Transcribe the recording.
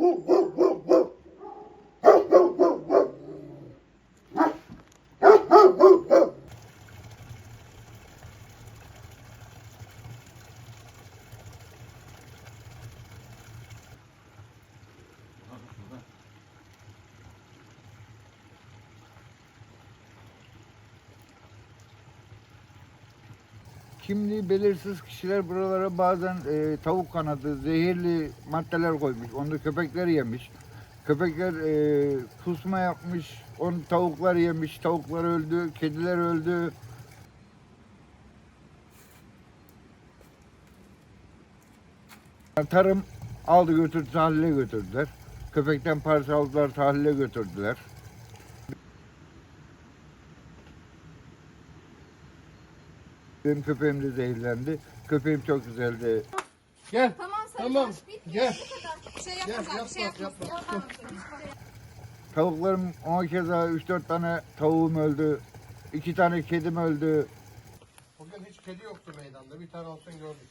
uh, uh, uh. Kimliği belirsiz kişiler buralara bazen e, tavuk kanadı, zehirli maddeler koymuş. Onu köpekler yemiş. Köpekler e, kusma yapmış, onu tavuklar yemiş, tavuklar öldü, kediler öldü. Tarım aldı götürdü, tahlile götürdüler. Köpekten parça aldılar, tahlile götürdüler. Benim köpeğim de zehirlendi. Köpeğim çok güzeldi. Gel. Tamam sen Tamam. bitmiyor. Gel. Bu kadar. Bir şey Gel, yapma. bir şey yapma, yapma. yapma. Yapma. Tavuklarım o keza 3-4 tane tavuğum öldü. 2 tane kedim öldü. Bugün hiç kedi yoktu meydanda. Bir tane olsun gördük.